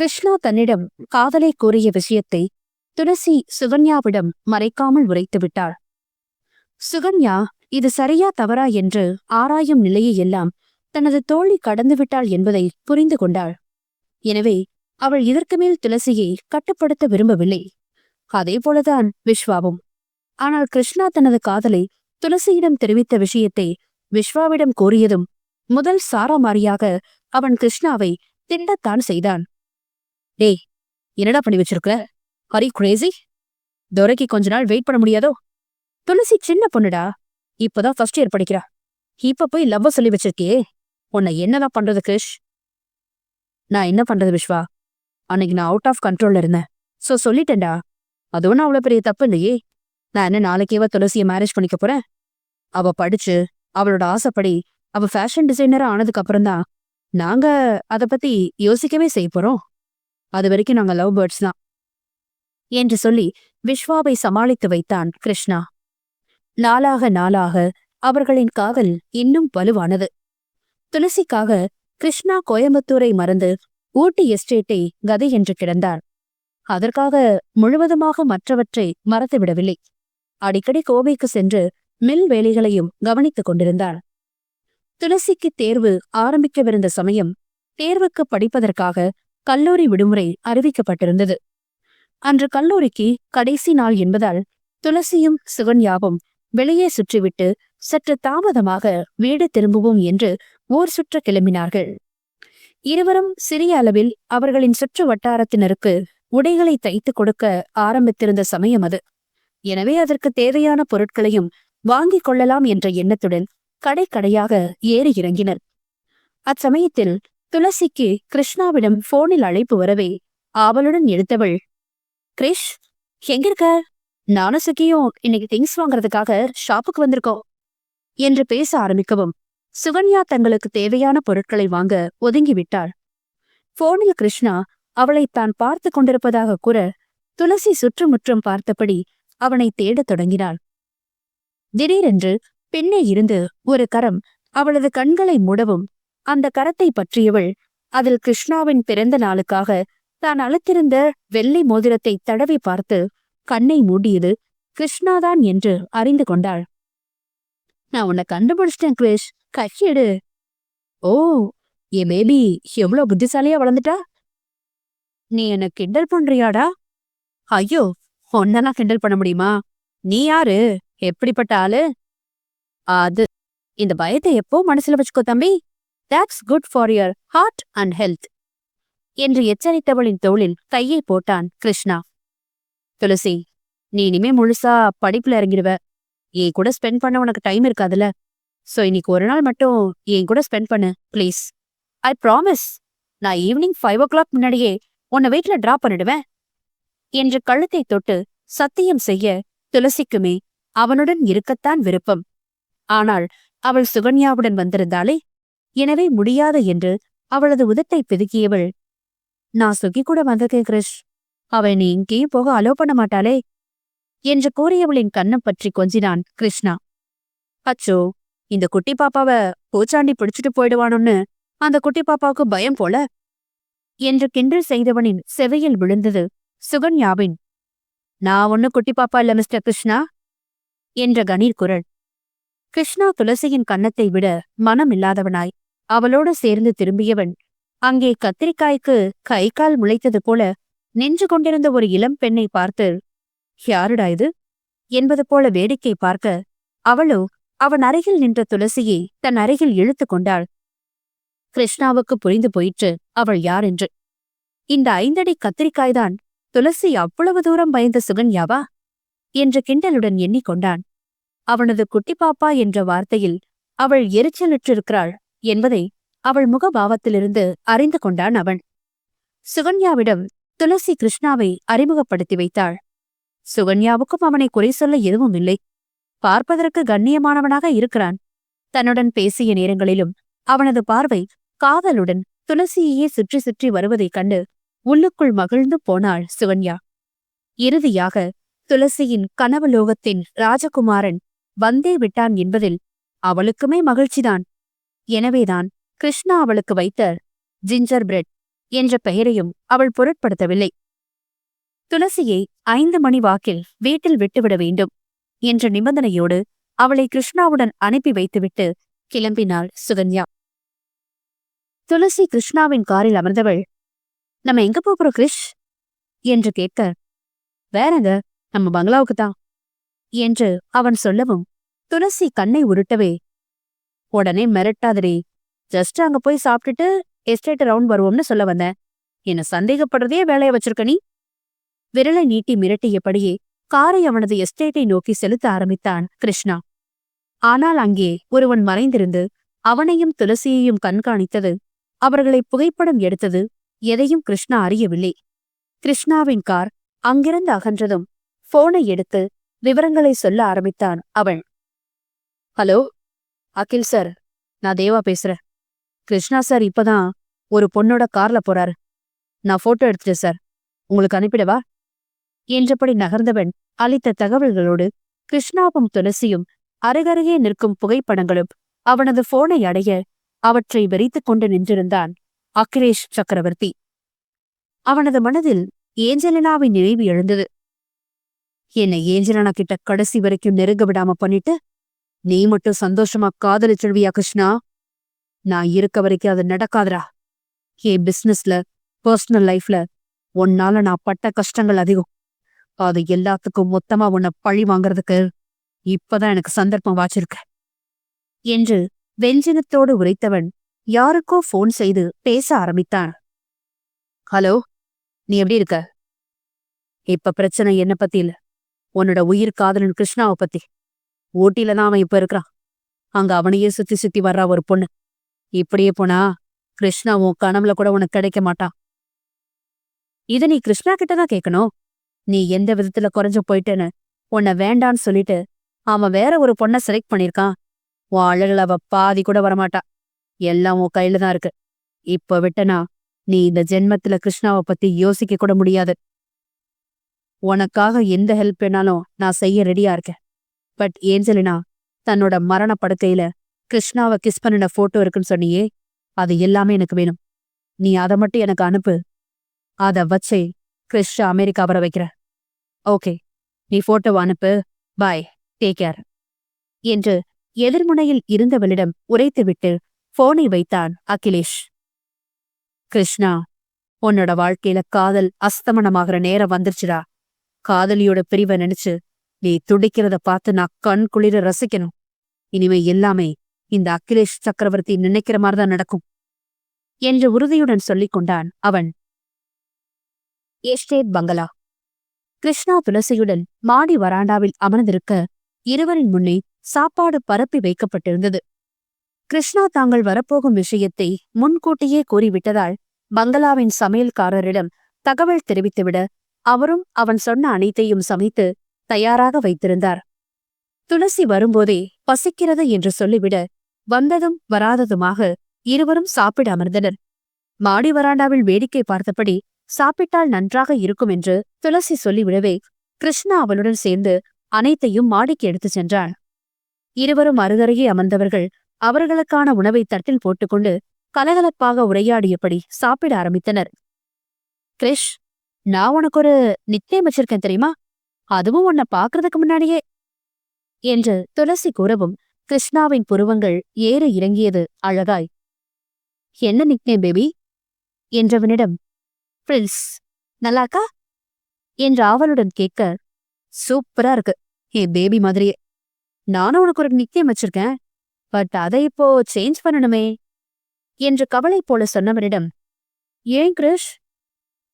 கிருஷ்ணா தன்னிடம் காதலை கூறிய விஷயத்தை துளசி சுகன்யாவிடம் மறைக்காமல் உரைத்து விட்டாள். சுகன்யா இது சரியா தவறா என்று ஆராயும் நிலையை எல்லாம் தனது தோழி கடந்துவிட்டாள் என்பதை புரிந்து கொண்டாள். எனவே அவள் இதற்கு மேல் துளசியை கட்டுப்படுத்த விரும்பவில்லை. அதே போலதான் விஸ்வாவும் ஆனால் கிருஷ்ணா தனது காதலை துளசியிடம் தெரிவித்த விஷயத்தை விஸ்வாவிடம் கூறியதும் முதல் சாராமாரியாக அவன் கிருஷ்ணாவை திண்டத்தான் செய்தான். டேய் என்னடா பண்ணி வச்சிருக்க? ஹரி கிரேசி துரைக்கு கொஞ்ச நாள் வெயிட் பண்ண முடியாதோ? துளசி சின்ன பொண்ணுடா. இப்பதான் ஃபர்ஸ்ட் இயர் படிக்கிறா. இப்ப போய் லவ்வ சொல்லி வச்சிருக்கியே. உன்னை என்னதான் பண்றது கிருஷ்? நான் என்ன பண்றது விஸ்வா அன்னைக்கு நான் அவுட் ஆஃப் கண்ட்ரோல்ல இருந்தேன். சோ சொல்லிட்டேன்டா. அது நான் அவ்வளவு பெரிய தப்பு இல்லையே. நான் என்ன நாளைக்கேவா துளசியை மேரேஜ் பண்ணிக்க போறேன்? அவ படிச்சு அவளோட ஆசைப்படி அவ ஃபேஷன் டிசைனரா ஆனதுக்கு அப்புறம்தான். நாங்க அத பத்தி யோசிக்கவே செய்ய போறோம். அது வரைக்கும் நாங்க லவ் பேர்ட்ஸ் தான். என்று சொல்லி விஸ்வாவை சமாளித்து வைத்தான் கிருஷ்ணா. நாளாக நாளாக அவர்களின் காதல் இன்னும் வலுவானது. துளசிக்காக கிருஷ்ணா கோயம்புத்தூரை மறந்து ஊட்டி எஸ்டேட்டை கதை என்று கிடந்தார். அதற்காக முழுவதுமாக மற்றவற்றை மறந்துவிடவில்லை. அடிக்கடி கோவைக்கு சென்று மில் வேலைகளையும் கவனித்துக் கொண்டிருந்தார். துளசிக்கு தேர்வு ஆரம்பிக்கவிருந்த சமயம் தேர்வுக்கு படிப்பதற்காக கல்லூரி விடுமுறை அறிவிக்கப்பட்டிருந்தது. அன்று கல்லூரிக்கு கடைசி நாள் என்பதால் துளசியும் சுகன்யாவும் வெளியே சுற்றிவிட்டு சற்று தாமதமாக வீடு திரும்புவோம் என்று ஊர் சுற்ற கிளம்பினார்கள். இருவரும் சிறிய அளவில் அவர்களின் சுற்று வட்டாரத்தினருக்கு உடைகளை தைத்துக் கொடுக்க ஆரம்பித்திருந்த சமயம் அது. எனவே அதற்கு தேவையான பொருட்களையும் வாங்கிக் கொள்ளலாம் என்ற எண்ணத்துடன் கடை கடையாக ஏறி இறங்கினர். அச்சமயத்தில் துளசிக்கு கிருஷ்ணாவிடம் போனில் அழைப்பு வரவே ஆவலுடன் எடுத்தவள் கிரிஷ் எங்க இருக்க? நானும் சுக்கியும் இன்னைக்கு திங்ஸ் வாங்குறதுக்காக ஷாப்புக்கு வந்திருக்கோம் என்று பேச ஆரம்பிக்கவும் சுகன்யா தங்களுக்கு தேவையான பொருட்களை வாங்க ஒதுங்கிவிட்டாள். போனில் கிருஷ்ணா அவளை தான் பார்த்து கொண்டிருப்பதாக கூற துளசி சுற்றுமுற்றும் பார்த்தபடி அவனை தேடத் தொடங்கினாள். திடீரென்று பின்னே இருந்து ஒரு கரம் அவளது கண்களை மூடவும் அந்த கரத்தை பற்றியவள் அதில் கிருஷ்ணாவின் பிறந்த நாளுக்காக தான் அழுத்திருந்த வெள்ளை மோதிரத்தை தடவி பார்த்து கண்ணை மூடியது கிருஷ்ணாதான் என்று அறிந்து கொண்டாள். நான் உன்னை கண்டுபிடிச்சிட்டேன் கிரிஷ். கையெடு ஓ என் பேபி எவ்வளோ புத்திசாலியா வளர்ந்துட்டா? நீ என்ன கிண்டல் பண்றியாடா? ஐயோ ஒன்னெல்லாம் கிண்டல் பண்ண முடியுமா? நீ யாரு? எப்படிப்பட்ட ஆளு? அது இந்த பயத்தை எப்போ மனசுல வச்சுக்கோ தம்பி. That's good for your heart and health என்று எச்சரித்தவளின் தோளில் கையை போட்டான் கிருஷ்ணா. துளசி நீ இனிமே முழுசா படிப்புல இறங்கிடுவ. என் கூட ஸ்பெண்ட் பண்ண உனக்கு டைம் இருக்காதுல்ல சோ இன்னைக்கு ஒரு நாள் மட்டும் என் கூட ஸ்பெண்ட் பண்ணு ப்ளீஸ் ஐ ப்ராமிஸ் நான் ஈவினிங் ஃபைவ் ஓ கிளாக் முன்னாடியே உன்னை வீட்டில் டிராப் பண்ணிடுவேன். என்று கழுத்தை தொட்டு சத்தியம் செய்ய துளசிக்குமே அவனுடன் இருக்கத்தான் விருப்பம். ஆனால் அவள் சுகன்யாவுடன் வந்திருந்தாளே எனவே முடியாது என்று அவளது உதட்டை பிதுக்கியவள். நான் சுகி கூட வந்திருக்கேன் கிரிஷ். அவன் நீ இங்கேயும் போக அலோ பண்ண மாட்டாளே? என்று கூறியவளின் கண்ணம் பற்றி கொஞ்சினான் கிருஷ்ணா. அச்சோ இந்த குட்டி பாப்பாவ பூச்சாண்டி பிடிச்சிட்டு போயிடுவானோன்னு அந்த குட்டி பாப்பாவுக்கு பயம் போல? என்று கிண்டல் செய்தவனின் செவையில் விழுந்தது சுகன்யாவின். நான் ஒண்ணு குட்டி பாப்பா இல்ல மிஸ்டர் கிருஷ்ணா? என்ற கணீர் குரல். கிருஷ்ணா துளசியின் கன்னத்தை விட மனம் இல்லாதவனாய் அவளோடு சேர்ந்து திரும்பியவன். அங்கே கத்திரிக்காய்க்கு கை கால் முளைத்தது போல நின்று கொண்டிருந்த ஒரு இளம் பெண்ணை பார்த்து யாருடா இது? என்பது போல வேடிக்கை பார்க்க அவளோ அவன் அருகில் நின்ற துளசியை தன் அருகில் இழுத்து கொண்டாள். கிருஷ்ணாவுக்கு புரிந்து போயிற்று அவள் யார் என்று. இந்த ஐந்தடி கத்திரிக்காய்தான் துளசி அவ்வளவு தூரம் பயந்த சுகன்யாவா என்று கிண்டலுடன் எண்ணிக்கொண்டான் அவனது குட்டி பாப்பா என்ற வார்த்தையில் அவள் எரிச்சலுற்றிருக்கிறாள். என்பதை அவள் முகபாவத்திலிருந்து அறிந்து கொண்டான் அவன். சுகன்யாவிடம் துளசி கிருஷ்ணாவை அறிமுகப்படுத்தி வைத்தாள். சுகன்யாவுக்கும் அவனை குறை சொல்ல எதுவும் இல்லை. பார்ப்பதற்கு கண்ணியமானவனாக இருக்கிறான். தன்னுடன் பேசிய நேரங்களிலும் அவனது பார்வை காதலுடன் துளசியையே சுற்றி சுற்றி வருவதைக் கண்டு உள்ளுக்குள் மகிழ்ந்து போனாள் சுகன்யா. இறுதியாக துளசியின் கனவு லோகத்தின் ராஜகுமாரன் வந்தே விட்டான் என்பதில் அவளுக்குமே மகிழ்ச்சிதான். எனவேதான் கிருஷ்ணா அவளுக்கு வைத்த ஜிஞ்சர் பிரெட் என்ற பெயரையும் அவள் பொருட்படுத்தவில்லை. துளசியை ஐந்து மணி வாக்கில் வீட்டில் விட்டுவிட வேண்டும் என்ற நிபந்தனையோடு அவளை கிருஷ்ணாவுடன் அனுப்பி வைத்துவிட்டு கிளம்பினாள் சுகன்யா. துளசி கிருஷ்ணாவின் காரில் அமர்ந்தவள் நம்ம எங்க போகிறோம் கிருஷ்? என்று கேட்க வேறங்க நம்ம பங்களாவுக்கு தான். என்று அவன் சொல்லவும் துளசி கண்ணை உருட்டவே உடனே மிரட்டாதடி. ஜஸ்ட் அங்க போய் சாப்பிட்டுட்டு எஸ்டேட் ரவுண்ட் வருவோம்னு சொல்ல வந்தேன் என்ன சந்தேகப்படுறதே வேலைய வச்சிருக்க நீ? விரலை நீட்டி மிரட்டியபடியே காரை அவனது எஸ்டேட்டை நோக்கி செலுத்த ஆரம்பித்தான் கிருஷ்ணா. ஆனால் அங்கே ஒருவன் மறைந்திருந்து அவனையும் துளசியையும் கண்காணித்தது அவர்களை புகைப்படம் எடுத்தது எதையும் கிருஷ்ணா அறியவில்லை. கிருஷ்ணாவின் கார் அங்கிருந்து அகன்றதும் போனை எடுத்து விவரங்களை சொல்ல ஆரம்பித்தான் அவன் ஹலோ அகில் சார் நான் தேவா பேசுறேன். கிருஷ்ணா சார் இப்பதான் ஒரு பொண்ணோட கார்ல போறாரு. நான் போட்டோ எடுத்துட்டேன் சார். உங்களுக்கு அனுப்பிடவா? என்றபடி நகர்ந்தவன் அளித்த தகவல்களோடு கிருஷ்ணாவும் துளசியும் அருகருகே நிற்கும் புகைப்படங்களும் அவனது போனை அடைய அவற்றை வெறித்துக் கொண்டு நின்றிருந்தான் அகிலேஷ் சக்கரவர்த்தி. அவனது மனதில் ஏஞ்சலினாவின் நினைவு எழுந்தது. என்னை ஏஞ்சலனா கிட்ட கடைசி வரைக்கும் நெருங்க விடாம பண்ணிட்டு நீ மட்டும் சந்தோஷமா காதலிச்சிடுவியா கிருஷ்ணா? நான் இருக்க வரைக்கும் அது நடக்காதுடா. என் பிசினஸ்ல பர்சனல் லைஃப்ல உன்னால நான் பட்ட கஷ்டங்கள் அதிகம். அது எல்லாத்துக்கும் மொத்தமா உன்னை பழி வாங்குறதுக்கு இப்பதான் எனக்கு சந்தர்ப்பம் வாச்சிருக்க. என்று வெஞ்சினத்தோடு உரைத்தவன் யாருக்கோ ஃபோன் செய்து பேச ஆரம்பித்தான். ஹலோ நீ எப்படி இருக்க? இப்ப பிரச்சனை என்ன பத்தி இல்ல உன்னோட உயிர் காதலன் கிருஷ்ணாவை பத்தி. ஊட்டில தான் அவன் இப்ப இருக்கிறான். அங்க அவனையே சுத்தி சுத்தி வர்றா ஒரு பொண்ணு. இப்படியே போனா கிருஷ்ணா உன் கனவுல கூட உனக்கு கிடைக்க மாட்டான் இத நீ கிருஷ்ணா கிட்ட தான் கேட்கணும் நீ எந்த விதத்துல குறைஞ்சு போயிட்டேன்னு உன்னை வேண்டான்னு சொல்லிட்டு அவன் வேற ஒரு பொண்ண செலக்ட் பண்ணிருக்கான் உன் அழகுல அவ பாதி கூட வரமாட்டா. எல்லாம் உன் கையில தான் இருக்கு. இப்ப விட்டனா நீ இந்த ஜென்மத்துல கிருஷ்ணாவை பத்தி யோசிக்க கூட முடியாது. உனக்காக எந்த ஹெல்ப் வேணாலும் நான் செய்ய ரெடியா இருக்கேன். பட் ஏஞ்சலினா தன்னோட மரண படுக்கையில கிருஷ்ணாவை கிஸ் பண்ணின போட்டோ இருக்குன்னு சொன்னியே அது எல்லாமே எனக்கு வேணும். நீ அதை மட்டும் எனக்கு அனுப்பு. அத வச்சே கிறிஷ் அமெரிக்கா வர வைக்கிற. ஓகே நீ போட்டோவை அனுப்பு. பாய் டேக் கேர் என்று எதிர்முனையில் இருந்தவளிடம் உரைத்துவிட்டு போனை வைத்தான் அகிலேஷ். கிருஷ்ணா உன்னோட வாழ்க்கையில காதல் அஸ்தமனமாகிற நேரம் வந்துருச்சுடா. காதலியோட பிரிவை நினைச்சு நீ துடிக்கிறத பார்த்து நான் கண் குளிர ரசிக்கணும். இனிமே எல்லாமே இந்த அகிலேஷ் சக்கரவர்த்தி நினைக்கிற மாதிரிதான் நடக்கும். என்று உறுதியுடன் சொல்லிக் கொண்டான் அவன். எஸ்டேட் பங்களா. கிருஷ்ணா துளசியுடன் மாடி வராண்டாவில் அமர்ந்திருக்க இருவரின் முன்னே சாப்பாடு பரப்பி வைக்கப்பட்டிருந்தது. கிருஷ்ணா தாங்கள் வரப்போகும் விஷயத்தை முன்கூட்டியே கூறிவிட்டதால் பங்களாவின் சமையல்காரரிடம் தகவல் தெரிவித்துவிட அவரும் அவன் சொன்ன அனைத்தையும் சமைத்து தயாராக வைத்திருந்தார். துளசி வரும்போதே பசிக்கிறது என்று சொல்லிவிட வந்ததும் வராததுமாக இருவரும் சாப்பிட அமர்ந்தனர். மாடி வராண்டாவில் வேடிக்கை பார்த்தபடி சாப்பிட்டால் நன்றாக இருக்கும் என்று துளசி சொல்லிவிடவே கிருஷ்ணா அவளுடன் சேர்ந்து அனைத்தையும் மாடிக்கு எடுத்துச் சென்றான் இருவரும் அருகருகே அமர்ந்தவர்கள் அவர்களுக்கான உணவை தட்டில் போட்டுக்கொண்டு கலகலப்பாக உரையாடியபடி சாப்பிட ஆரம்பித்தனர். கிரிஷ் நான் உனக்கு ஒரு நிச்சயம் வச்சிருக்கேன் தெரியுமா? அதுவும் உன்னை பாக்குறதுக்கு முன்னாடியே. என்று துளசி கூறவும் கிருஷ்ணாவின் புருவங்கள் ஏற இறங்கியது அழகாய். என்ன நிக்னேம் பேபி? என்றவனிடம். பிரின்ஸ் நல்லாக்கா? என்று ஆவலுடன் கேட்க சூப்பரா இருக்கு. என் பேபி மாதிரியே. நானும் உனக்கு ஒரு நிக்னேம் வச்சிருக்கேன். பட் அதை இப்போ சேஞ்ச் பண்ணணுமே. என்று கவலை போல சொன்னவனிடம் ஏன் கிருஷ்?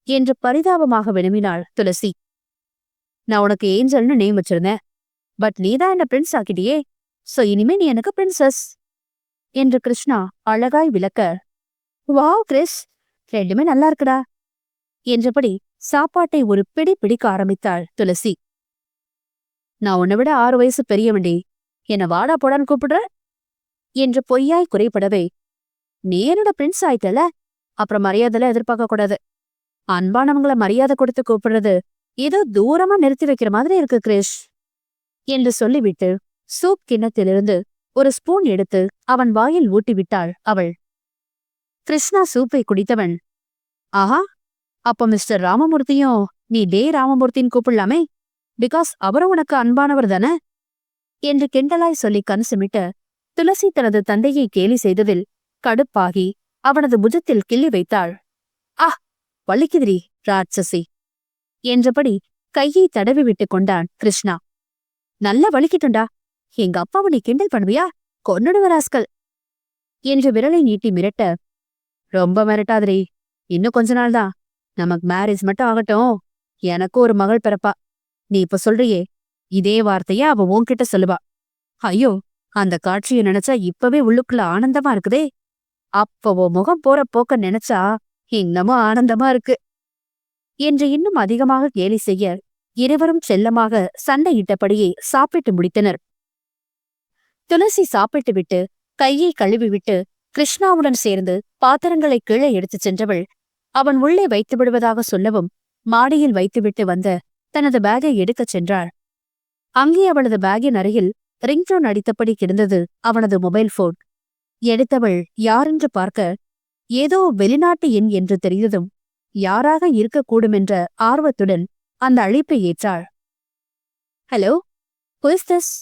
என்று பரிதாபமாக வினவினாள் துளசி. நான் உனக்கு ஏஞ்சல்னு நேம் வச்சிருந்தேன். பட் நீதான் என்ன பிரின்ஸ் ஆக்கிட்டியே. சோ இனிமே நீ எனக்கு பிரின்சஸ் என்று கிருஷ்ணா அழகாய் விளக்க வாவ் கிறிஸ் ரெண்டுமே நல்லா இருக்குடா என்றபடி சாப்பாட்டை ஒரு பிடி பிடிக்க ஆரம்பித்தாள் துளசி. நான் உன்னை விட ஆறு வயசு பெரியவண்டி என்ன வாடா போடான்னு கூப்பிடுற? என்று பொய்யாய் குறைபடவே நீ என்னோட பிரின்ஸ் ஆயிட்டல? அப்புறம் மரியாதைல எதிர்பார்க்க கூடாது. அன்பானவங்கள மரியாதை கொடுத்து கூப்பிடுறது ஏதோ தூரமா நிறுத்தி வைக்கிற மாதிரி இருக்கு கிரிஷ். என்று சொல்லிவிட்டு சூப் கிண்ணத்திலிருந்து ஒரு ஸ்பூன் எடுத்து அவன் வாயில் ஊட்டிவிட்டாள் அவள். கிருஷ்ணா சூப்பை குடித்தவன். ஆஹா! அப்ப மிஸ்டர் ராமமூர்த்தியும் நீ டே ராமமூர்த்தின்னு கூப்பிடலாமே? பிகாஸ் அவரும் உனக்கு அன்பானவர் தானே? என்று கிண்டலாய் சொல்லி கன்சுமிட்ட துளசி தனது தந்தையை கேலி செய்ததில் கடுப்பாகி அவனது புஜத்தில் கிள்ளி வைத்தாள். ஆஹ்! வலிக்குதிரி ராட்சசி. என்றபடி கையை தடவி விட்டுக் கொண்டான் கிருஷ்ணா. நல்லா வலிக்கிட்டுண்டா. எங்க அப்பாவை நீ கிண்டல் பண்ணுவியா? கொன்னுடுவராஸ்கல் என்று விரலை நீட்டி மிரட்ட ரொம்ப மிரட்டாதிரி இன்னும் கொஞ்ச நாள் தான் நமக்கு மேரேஜ் மட்டும் ஆகட்டும். எனக்கும் ஒரு மகள் பிறப்பா. நீ இப்ப சொல்றியே இதே வார்த்தைய அவ உன்கிட்ட சொல்லுவா. ஐயோ அந்த காட்சியை நினைச்சா இப்பவே உள்ளுக்குள்ள ஆனந்தமா இருக்குதே. அப்போ முகம் போற போக்க நினைச்சா இன்னமும் ஆனந்தமா இருக்கு. என்று இன்னும் அதிகமாக கேலி செய்ய இருவரும் செல்லமாக சண்டையிட்டபடியே சாப்பிட்டு முடித்தனர். துளசி சாப்பிட்டு விட்டு கையை கழுவி விட்டு கிருஷ்ணாவுடன் சேர்ந்து பாத்திரங்களை கீழே எடுத்துச் சென்றவள் அவன் உள்ளே வைத்து விடுவதாக சொல்லவும் மாடியில் வைத்துவிட்டு வந்த தனது பேகை எடுக்கச் சென்றாள். அங்கே அவளது பேகின் அருகில் ரிங்டோன் அடித்தபடி கிடந்தது அவனது மொபைல் போன் எடுத்தவள் யாரென்று பார்க்க ஏதோ வெளிநாட்டு எண் என்று தெரிந்ததும் யாராக இருக்கக்கூடுமென்ற ஆர்வத்துடன் அந்த அழைப்பை ஏற்றாள். ஹலோ ஹூஸ் திஸ்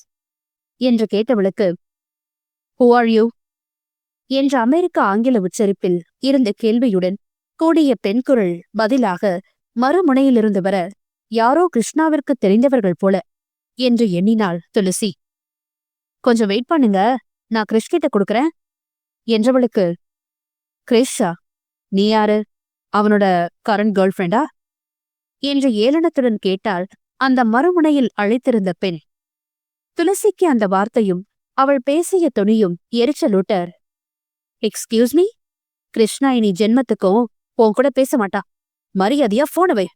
என்று கேட்டவளுக்கு ஹூ ஆர் யூ என்ற அமெரிக்க ஆங்கில உச்சரிப்பில் இருந்த கேள்வியுடன் கூடிய பெண் குரல் பதிலாக மறுமுனையிலிருந்து வர யாரோ கிருஷ்ணாவிற்கு தெரிந்தவர்கள் போல என்று எண்ணினாள் துளசி. கொஞ்சம் வெயிட் பண்ணுங்க நான் கிறிஷ் கிட்ட என்றவளுக்கு கிரிஷா நீ யாரு? அவனோட கரண்ட் கேர்ள் ஃப்ரெண்டா என்று ஏளனத்துடன் கேட்டால் அந்த மறுமுனையில் அழைத்திருந்த பெண். துளசிக்கு அந்த வார்த்தையும் அவள் பேசிய துணியும் எரிச்சலூட்டர். எக்ஸ்கியூஸ் மீ கிருஷ்ணா இனி ஜென்மத்துக்கும் உன் கூட பேச மாட்டா. மரியாதையா போனவை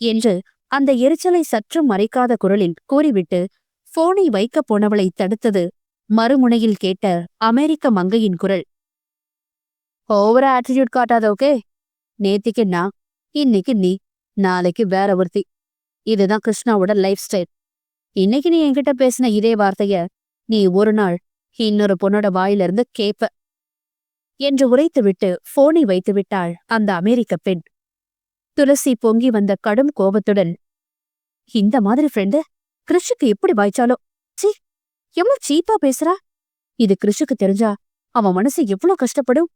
என்று அந்த எரிச்சலை சற்றும் மறைக்காத குரலில் கூறிவிட்டு போனை வைக்கப் போனவளை தடுத்தது மறுமுனையில் கேட்ட அமெரிக்க மங்கையின் குரல். ஓவரா ஆட்டிடியூட் காட்டாத ஓகே நேத்திக்கு நான் இன்னைக்கு நீ நாளைக்கு வேற ஒருத்தி. இதுதான் கிருஷ்ணாவோட லைஃப் ஸ்டைல் இன்னைக்கு நீ என்கிட்ட பேசின இதே வார்த்தைய நீ ஒரு நாள் இன்னொரு பொண்ணோட வாயிலிருந்து கேப்ப. என்று உரைத்துவிட்டு போனை வைத்து விட்டாள் அந்த அமெரிக்க பெண். துளசி பொங்கி வந்த கடும் கோபத்துடன் இந்த மாதிரி ஃப்ரெண்டு கிறிஷுக்கு எப்படி வாய்ச்சாலோ? சி எவ்வளவு சீப்பா பேசுறா? இது கிறிஷுக்கு தெரிஞ்சா அவன் மனசு எவ்வளவு கஷ்டப்படும்?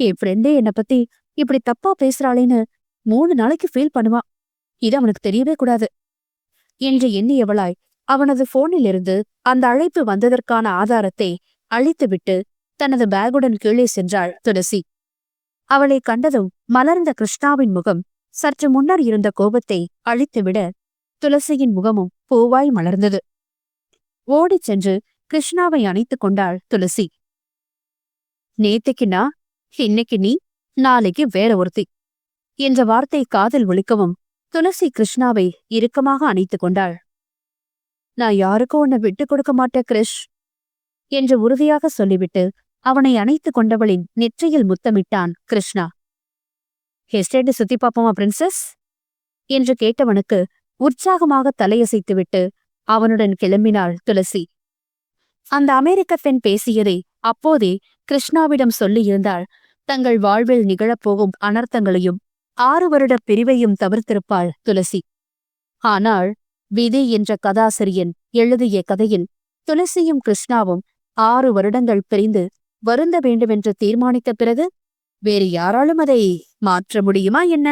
என் ஃப்ரெண்டே என்னை பத்தி இப்படி தப்பா பேசுறாளேன்னு மூணு நாளைக்கு ஃபீல் பண்ணுவான் இது அவனுக்கு தெரியவே கூடாது. என்று எண்ணியவளாய் அவனது போனிலிருந்து அந்த அழைப்பு வந்ததற்கான ஆதாரத்தை அழித்துவிட்டு தனது பேகுடன் கீழே சென்றாள் துளசி. அவளை கண்டதும் மலர்ந்த கிருஷ்ணாவின் முகம் சற்று முன்னர் இருந்த கோபத்தை அழித்துவிட துளசியின் முகமும் பூவாய் மலர்ந்தது. ஓடிச் சென்று கிருஷ்ணாவை அணைத்துக் கொண்டாள் துளசி. நேத்துக்கு நான் இன்னைக்கு நீ? நாளைக்கு வேற ஒருத்தி என்ற வார்த்தை காதில் ஒழிக்கவும் துளசி கிருஷ்ணாவை இறுக்கமாக அணைத்துக் கொண்டாள். நான் யாருக்கும் உன்னை விட்டுக் கொடுக்க மாட்டேன் கிருஷ் என்று உறுதியாக சொல்லிவிட்டு அவனை அணைத்துக் கொண்டவளின் நெற்றியில் முத்தமிட்டான் கிருஷ்ணா. எஸ்டேட்டு சுத்தி பாப்போமா பிரின்சஸ்? என்று கேட்டவனுக்கு உற்சாகமாக தலையசைத்துவிட்டு அவனுடன் கிளம்பினாள் துளசி. அந்த அமெரிக்க பெண் பேசியதை அப்போதே கிருஷ்ணாவிடம் சொல்லியிருந்தாள். தங்கள் வாழ்வில் நிகழப்போகும் அனர்த்தங்களையும் ஆறு வருட பிரிவையும் தவிர்த்திருப்பாள் துளசி. ஆனால் விதி என்ற கதாசிரியன் எழுதிய கதையில் துளசியும் கிருஷ்ணாவும் ஆறு வருடங்கள் பிரிந்து வருந்த வேண்டுமென்று தீர்மானித்த பிறகு வேறு யாராலும் அதை மாற்ற முடியுமா என்ன?